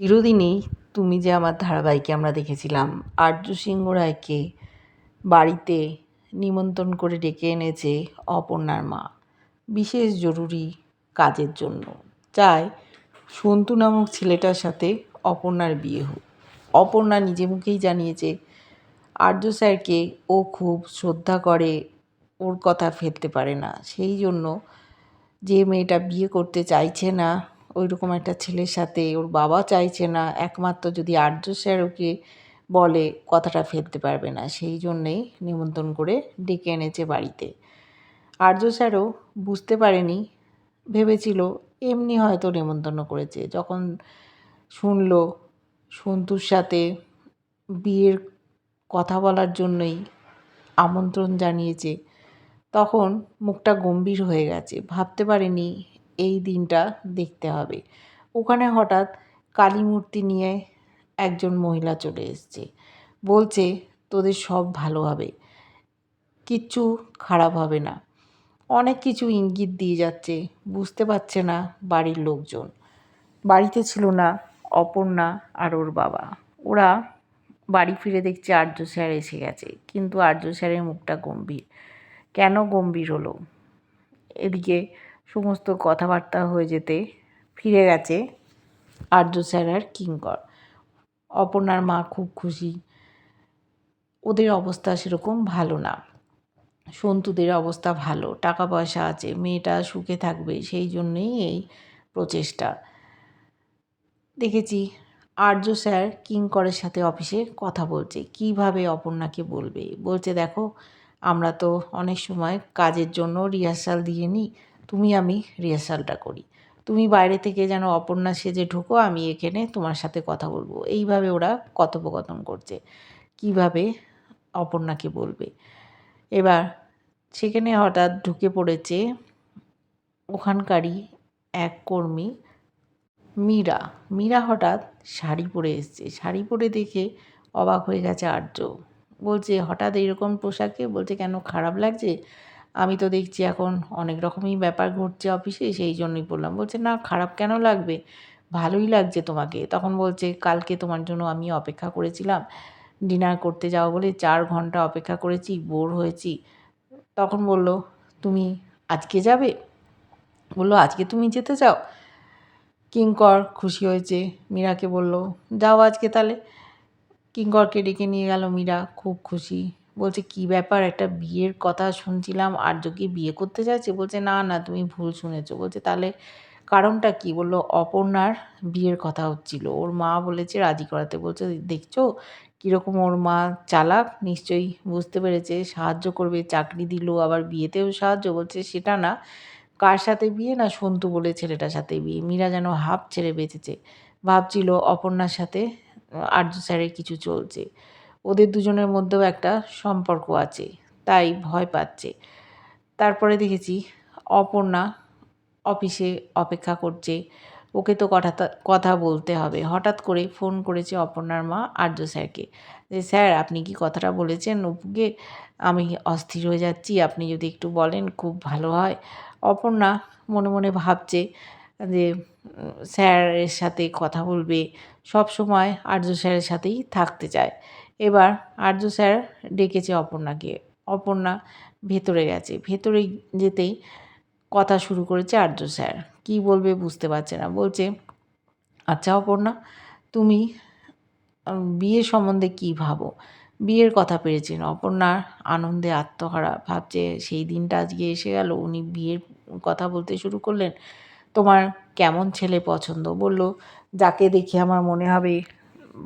চিরদিনই তুমি যে আমার ধারাবাহিকে আমরা দেখেছিলাম, আর্য সিংহ রায়কে বাড়িতে নিমন্ত্রণ করে ডেকে এনেছে অপর্ণার মা। বিশেষ জরুরি কাজের জন্য। চায় সন্তু নামক ছেলেটার সাথে অপর্ণার বিয়ে হোক। অপর্ণা নিজে মুখেই জানিয়েছে, আর্য স্যারকে ও খুব শ্রদ্ধা করে ওর কথা ফেলতে পারে না। সেই জন্য যে মেয়েটা বিয়ে করতে চাইছে না ওই রকম একটা ছেলের সাথে, ওর বাবা চাইছে না, একমাত্র যদি আর্য স্যার ওকে বলে কথাটা ফেলতে পারবে না, সেই জন্যেই নিমন্ত্রণ করে ডেকে এনেছে বাড়িতে। আর্য স্যারও বুঝতে পারেনি, ভেবেছিল এমনি হয়তো নেমন্তন্ন করেছে। যখন শুনল সন্তুর সাথে বিয়ের কথা বলার জন্যই আমন্ত্রণ জানিয়েছে, তখন মুখটা গম্ভীর হয়ে গেছে। ভাবতে পারেনি এই দিনটা দেখতে হবে। ওখানে হঠাৎ কালী মূর্তি নিয়ে একজন মহিলা চলে এসছে। বলছে, তোদের সব ভালো হবে। কিচ্ছু খারাপ হবে না। অনেক কিছু ইঙ্গিত দিয়ে যাচ্ছে। বুঝতে পারছে না বাড়ির লোকজন। বাড়িতে ছিল না অপর্ণা আর ওর বাবা। ওরা বাড়ি ফিরে দেখছে আর্য স্যার এসে গেছে। কিন্তু আর্য স্যারের মুখটা গম্ভীর। কেন গম্ভীর হলো? এদিকে সমস্ত কথাবার্তা হয়ে যেতে ফিরে গেছে আর্য স্যার আর কিঙ্কর। অপর্ণার মা খুব খুশি। ওদের অবস্থা সেরকম ভালো না। সন্তুদের অবস্থা ভালো। টাকা পয়সা আছে, মেয়েটা সুখে থাকবে, সেই জন্যেই এই প্রচেষ্টা। দেখেছি আর্য স্যার কিঙ্করের সাথে অফিসে কথা বলছে। কীভাবে অপর্ণাকে বলবে? বলছে, দেখো, আমরা তো অনেক সময় কাজের জন্য রিহার্সাল দিয়ে নিই। তুমি আমি রিহার্সালটা করি। তুমি বাইরে থেকে যেন অপর্ণা সেজে ঢুকো, আমি এখানে তোমার সাথে কথা বলব। এইভাবে ওরা কথোপকথন করছে। কীভাবে অপর্ণাকে বলবে? এবার সেখানে হঠাৎ ঢুকে পড়েছে ওখানকারই এক কর্মী, মীরা। মীরা হঠাৎ শাড়ি পরে এসছে। শাড়ি পরে দেখে অবাক হয়ে গেছে আর্য। বলছে, হঠাৎ এইরকম পোশাকে? বলছে, কেন খারাপ লাগছে? আমি তো দেখছি এখন অনেক রকমই ব্যাপার ঘটছে অফিসে, সেই জন্যই বললাম। বলছে, না, খারাপ কেন লাগবে? ভালোই লাগছে তোমাকে। তখন বলছে, কালকে তোমার জন্য আমি অপেক্ষা করেছিলাম। ডিনার করতে যাও বলে চার ঘণ্টা অপেক্ষা করেছি, বোর হয়েছি। তখন বলল, তুমি আজকে যাবে? বলল, আজকে তুমি যেতে চাও? কিঙ্কর খুশি হয়েছে। মীরাকে বলল, যাও আজকে তাহলে। কিঙ্করকে ডেকে নিয়ে গেল মীরা, খুব খুশি। বলছে, কি ব্যাপার? একটা বিয়ের কথা শুনছিলাম আর্য কি বিয়ে করতে চাইছে বলছে, না না, তুমি ভুল শুনেছো। বলছে, তাহলে কারণটা কি? বলল, অপর্ণার বিয়ের কথা হচ্ছিল। ওর মা বলেছে রাজি করাতে। বলছে, দেখছ কীরকম ওর মা চালাক? নিশ্চয়ই বুঝতে পেরেছে, সাহায্য করবে, চাকরি দিল, আবার বিয়েতেও সাহায্য। বলছে, সেটা না। কার সাথে বিয়ে? না, সন্তু বলে ছেলেটার সাথে বিয়ে। মীরা যেন হাফ ছেড়ে বেঁচেছে। ভাবছিল অপর্ণার সাথে, আর্য স্যারের কিছু চলছে। ওদের দুজনের মধ্যেও একটা সম্পর্ক আছে, তাই ভয় পাচ্ছে। তারপরে দেখেছি অপর্ণা অফিসে অপেক্ষা করছে। ওকে তো কথা কথা বলতে হবে। হঠাৎ করে ফোন করেছে অপর্ণার মা আর্য স্যারকে যে, স্যার, আপনি কি কথাটা বলেছেন অপুকে? আমি অস্থির হয়ে যাচ্ছি, আপনি যদি একটু বলেন খুব ভালো হয়। অপর্ণা মনে মনে ভাবছে যে, স্যারের সাথে কথা বলবে। সব সময় আর্য স্যারের সাথেই থাকতে চায়। এবার আর্য স্যার ডেকেছে অপর্ণাকে। অপর্ণা ভেতরে গেছে। ভেতরে যেতেই কথা শুরু করেছে আর্য স্যার। কি বলবে বুঝতে পারছে না। বলছে আচ্ছা অপর্ণা, তুমি বিয়ে সম্বন্ধে কি ভাবো? বিয়ের কথা পেরেছেন অপর্ণার আনন্দে আত্মহারা। ভাবছে, সেই দিনটা আজকে এসে গেল, উনি বিয়ের কথা বলতে শুরু করলেন। তোমার কেমন ছেলে পছন্দ? বলল, যাকে দেখে আমার মনে হবে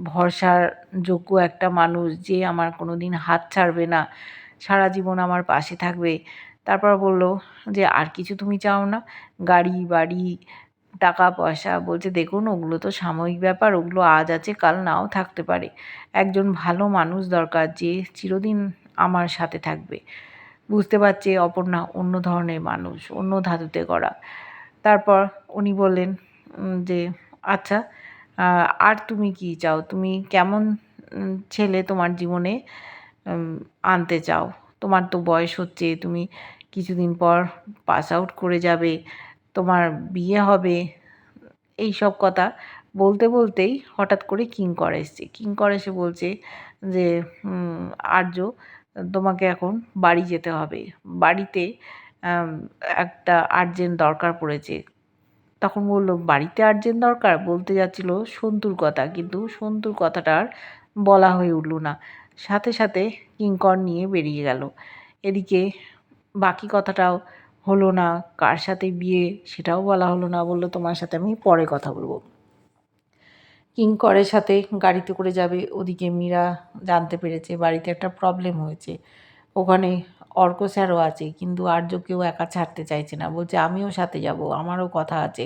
ভরসার যোগ্য একটা মানুষ যে আমার কোনো দিন হাত ছাড়বে না, সারা জীবন আমার পাশে থাকবে। তারপর বলল যে, আর কিছু তুমি চাও না? গাড়ি, বাড়ি টাকা পয়সা বলছে, দেখুন, ওগুলো তো সাময়িক ব্যাপার, ওগুলো আজ আছে, কাল নাও থাকতে পারে। একজন ভালো মানুষ দরকার যে চিরদিন আমার সাথে থাকবে। বুঝতে পারছে অপর্ণা অন্য ধরনের মানুষ, অন্য ধাতুতে করা তারপর উনি বললেন যে আচ্ছা আর তুমি কি চাও? তুমি কেমন ছেলে তোমার জীবনে আনতে চাও? তোমার তো বয়স হচ্ছে, তুমি কিছুদিন পর পাস আউট করে যাবে, তোমার বিয়ে হবে এই সব কথা বলতে বলতেই হঠাৎ করে কিঙ্কর এসছে। কিঙ্কর এসে বলছে যে আর্য, তোমাকে এখন বাড়ি যেতে হবে। বাড়িতে একটা আর্জেন্ট দরকার পড়েছে। তখন বলল, বাড়িতে আর্জেন্ট দরকার? বলতে যাচ্ছিল সন্তুর কথা, কিন্তু সন্তুর কথাটা আর বলা হয়ে উঠল না। সাথে সাথে কিঙ্কর নিয়ে বেরিয়ে গেল। এদিকে বাকি কথাটাও হলো না, কার সাথে বিয়ে সেটাও বলা হলো না, বলল, তোমার সাথে আমি পরে কথা বলব। কিঙ্করের সাথে গাড়িতে করে যাবে। ওদিকে মীরা জানতে পেরেছে বাড়িতে একটা প্রবলেম হয়েছে। ওখানে অর্ক স্যারও আছে, কিন্তু আর্য কেউ একা ছাড়তে চাইছে না। বলছে, আমিও সাথে যাব, আমারও কথা আছে।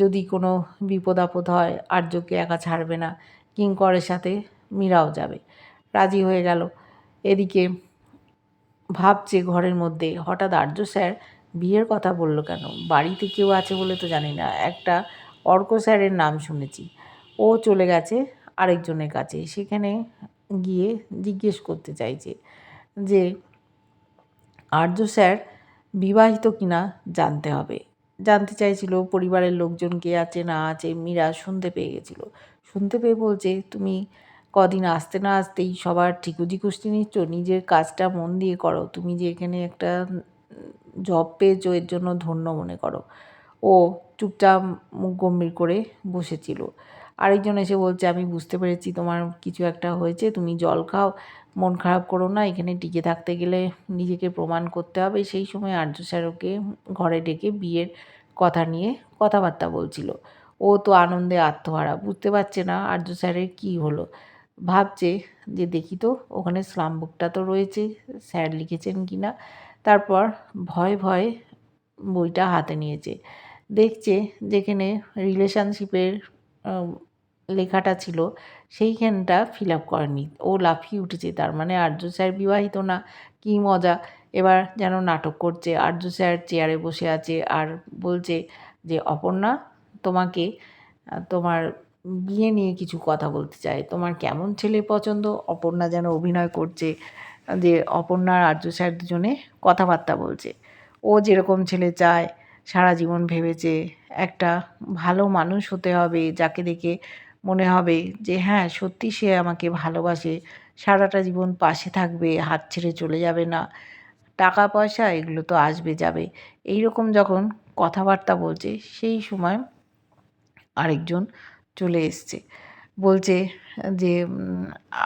যদি কোনো বিপদ আপদ হয় আর্যকে একা ছাড়বে না, কিঙ্করের সাথে মীরাও যাবে। রাজি হয়ে গেল। এদিকে ভাবছে ঘরের মধ্যে, হঠাৎ আর্য স্যার বিয়ের কথা বলল কেন? বাড়িতে কেউ আছে বলে তো জানি না। একটা অর্ক স্যারের নাম শুনেছি। ও চলে গেছে আরেকজনের কাছে। সেখানে গিয়ে জিজ্ঞেস করতে চাইছে যে আর্য স্যার বিবাহিত কিনা জানতে হবে। জানতে চাইছিল পরিবারের লোকজন কে আছে, না আছে, মীরা শুনতে পেয়ে গেছিল। শুনতে পেয়ে বলছে, তুমি কদিন আসতে না আসতেই সবার ঠিকুজি কুষ্টি নিচ্ছ? নিজের কাজটা মন দিয়ে করো। তুমি যে এখানে একটা জব পেয়েছ, এর জন্য ধন্য মনে করো। ও চুপচাপ মুখ গম্ভীর করে বসেছিল। আরেকজন এসে বলছে, আমি বুঝতে পেরেছি তোমার কিছু একটা হয়েছে, তুমি জল খাও, মন খারাপ করো না, এখানে টিকে থাকতে গেলে নিজেকে প্রমাণ করতে হবে। সেই সময় আর্য স্যার ওকে ঘরে ডেকে বিয়ের কথা নিয়ে কথাবার্তা বলছিল। ও তো আনন্দে আত্মহারা, বুঝতে পারছে না আর্য স্যারের কী হলো। ভাবছে যে দেখি তো, ওখানে স্লাম বুকটা তো রয়েছে, স্যার লিখেছেন কি না? তারপর ভয় ভয় বইটা হাতে নিয়েছে। দেখছে যেখানে রিলেশনশিপের লেখাটা ছিল, সেইখানটা ফিল আপ করেনি। ও লাফিয়ে উঠেছে, তার মানে আর্য স্যার বিবাহিত না, কী মজা। এবার যেন নাটক করছে, আর্য স্যার চেয়ারে বসে আছে আর বলছে যে, অপর্ণা, তোমাকে তোমার বিয়ে নিয়ে কিছু কথা বলতে চাই। তোমার কেমন ছেলে পছন্দ? অপর্ণা যেন অভিনয় করছে, যে অপর্ণা আর আর্য স্যার দুজনে কথাবার্তা বলছে। ও যেরকম ছেলে চায়, সারা জীবন ভেবেছে, একটা ভালো মানুষ হতে হবে, যাকে দেখে মনে হবে যে হ্যাঁ সত্যি সে আমাকে ভালোবাসে। সারাটা জীবন পাশে থাকবে, হাত ছেড়ে চলে যাবে না। টাকা, পয়সা, এগুলো তো আসবে, যাবে। এই রকম যখন কথাবার্তা বলছে, সেই সময় আরেকজন চলে এসছে। বলছে যে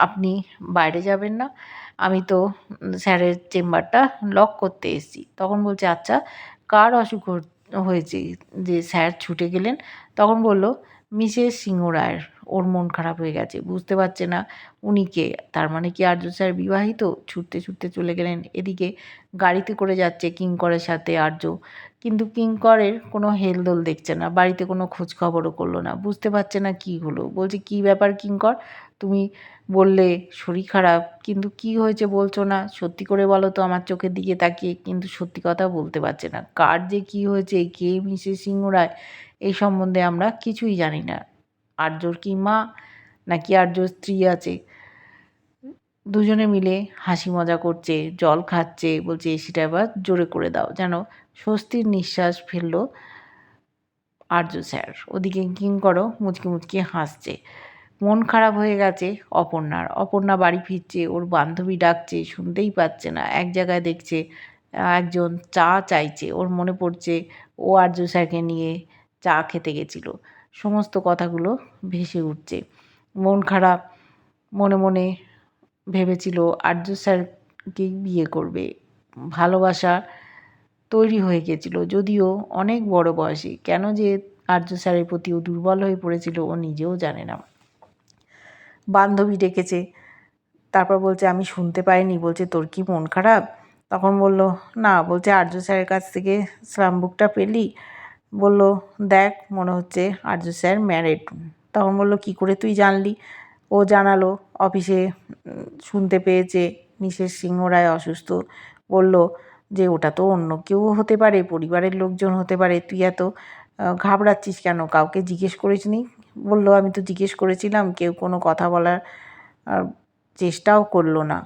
আপনি বাইরে যাবেন না। আমি তো স্যারের চেম্বারটা লক করতে এসেছি। তখন বলছে আচ্ছা কার অসুখ হয়েছে? যে, স্যার ছুটে গেলেন? তখন বলল মিসেস সিংহ রায়ের ওর মন খারাপ হয়ে গেছে, বুঝতে পারছে না উনি কে। তার মানে কি আর্য স্যার বিবাহিত? ছুটতে ছুটতে চলে গেলেন এদিকে, গাড়িতে করে যাচ্ছে কিঙ্করের সাথে আর্য। কিন্তু কিঙ্করের কোনো হেলদোল দেখছে না, বাড়িতে কোনো খোঁজ খবরও করল না, বুঝতে পারছে না কি হলো। বলছে, কি ব্যাপার কিঙ্কর তুমি বললে শরীর খারাপ, কিন্তু কি হয়েছে বলছো না? সত্যি করে বলো তো আমার চোখের দিকে তাকিয়ে। কিন্তু সত্যি কথা বলতে পারছে না। কার যে কি হয়েছে, কে মিসেস সিংহ রায় এই সম্বন্ধে আমরা কিছুই জানি না। আর্যর কি মা নাকি আর্যর স্ত্রী আছে? দুজনে মিলে হাসি মজা করছে, জল খাচ্ছে, বলছে, এসিটা এবার জোরে করে দাও। যেন স্বস্তির নিঃশ্বাস ফেলল আর্য স্যার। ওদিকে কিং করো মুচকি মুচকি হাসছে। মন খারাপ হয়ে গেছে অপর্ণার। অপর্ণা বাড়ি ফিরছে, ওর বান্ধবী ডাকছে, শুনতেই পাচ্ছে না। এক জায়গায় দেখছে, একজন চা চাইছে। ওর মনে পড়ছে, ও আর্য স্যারকে নিয়ে চা খেতে গেছিল। সমস্ত কথাগুলো ভেসে উঠছে। মন খারাপ, মনে মনে ভেবেছিল, আর্য স্যারকেই বিয়ে করবে। ভালোবাসা তৈরি হয়ে গেছিল। যদিও অনেক বড় বয়সে। কেন যে আর্য স্যারের প্রতি ও দুর্বল হয়ে পড়েছিল, ও নিজেও জানে না। বান্ধবী ডেকেছে। তারপর বলছে, আমি শুনতে পাইনি। বলছে, তোর কি মন খারাপ? তখন বলল, না। বলছে, আর্য স্যারের কাছ থেকে স্লাম বুকটা পেলি? বলল, দেখ, মনে হচ্ছে আর্য স্যার ম্যারেড তখন বলল, কী করে তুই জানলি? ও জানালো, অফিসে শুনতে পেয়েছে মিসেস সিংহ রায় অসুস্থ। বলল যে, ওটা তো অন্য কেউ হতে পারে, পরিবারের লোকজন হতে পারে। তুই এত ঘাবড়াচ্ছিস কেন? কাউকে জিজ্ঞেস করিসনি বলল, আমি তো জিজ্ঞেস করেছিলাম, কেউ কোনো কথা বলার চেষ্টাও করল না।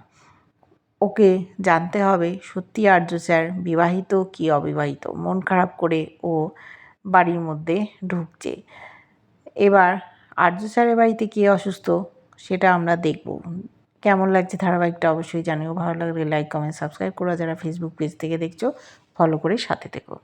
ওকে জানতে হবে, সত্যি আর্য স্যার বিবাহিত কি অবিবাহিত? মন খারাপ করে ও বাড়ির মধ্যে ঢুকছে। এবার আর্য স্যারের বাড়িতে কে অসুস্থ সেটা আমরা দেখব। কেমন লাগছে ধারাবাহিকটা অবশ্যই জানিও। ভালো লাগলে লাইক কমেন্ট সাবস্ক্রাইব করো। যারা ফেসবুক পেজ থেকে দেখছ ফলো করে সাথে থেকো।